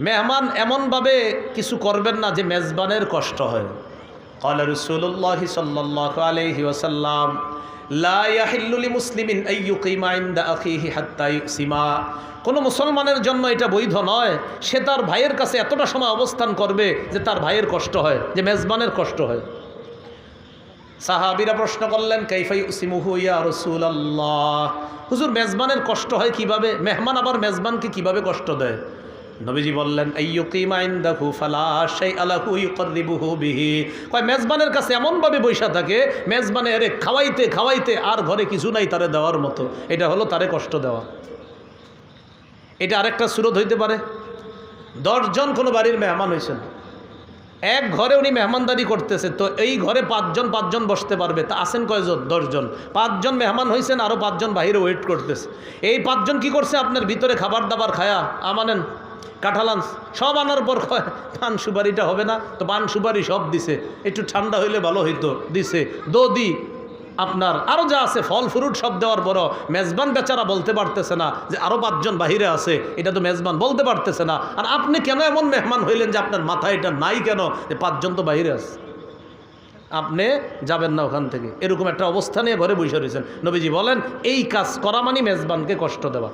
মেহমান এমনভাবে কিছু করবেন না যে মেজবানের কষ্ট হয় قال رسول الله صلى الله عليه وسلم لا يحل لمسلم أن يقيم عند أخيه حتى يقسما কোনো মুসলমানের জন্য এটা বৈধ নয় সে তার ভাইয়ের কাছে এতটা সময় অবস্থান করবে যে তার ভাইয়ের কষ্ট হয় যে মেজবানের কষ্ট হয় সাহাবিরা প্রশ্ন করলেন কাইফাই উসিমুহু ইয়া রসুলাল্লাহ হুজুর মেজবানের কষ্ট হয় কিভাবে মেহমান আবার মেজবানকে কিভাবে কষ্ট দেয় নবীজি বললেন কয়, মেজবানের কাছে এমনভাবে বৈশা থাকে, মেজবানে আরে খাওয়াইতে খাওয়াইতে আর ঘরে কিছু নাই তারে দেওয়ার মতো। এটা হলো তারে কষ্ট দেওয়া। এটা আরেকটা সুরত হইতে পারে। দশজন কোনো বাড়ির মেহমান হয়েছেন এক ঘরে উনি মেহমানদারি করতেছে, তো এই ঘরে পাঁচজন পাঁচজন বসতে পারবে। তা আছেন কয়জন? দশজন পাঁচজন মেহমান হয়েছেন আরও পাঁচজন বাহিরে ওয়েট করতেছে। এই পাঁচজন কি করছে? আপনার ভিতরে খাবার দাবার খায়া, আমানেন কাঁঠালান, সব আনার পর পান সুপারিটা হবে না? তো পান সুপারি সব দিছে। একটু ঠান্ডা হইলে ভালো হইতো, দিছে। দদি, আপনার আরও যা আছে, ফল ফ্রুট সব দেওয়ার পরও মেজবান বেচারা বলতে পারতেছে না যে আরও পাঁচজন বাহিরে আছে, এটা তো মেজবান বলতে পারতেছে না। আর আপনি কেন এমন মেহমান হইলেন যে আপনার মাথায় এটা নাই কেন? যে পাঁচজন তো বাহিরে আছে। আপনি যাবেন না ওখান থেকে। এরকম একটা অবস্থা নিয়ে ঘরে বসে রয়েছেন। নবীজি বলেন, এই কাজ করা মানে মেজবানকে কষ্ট দেওয়া।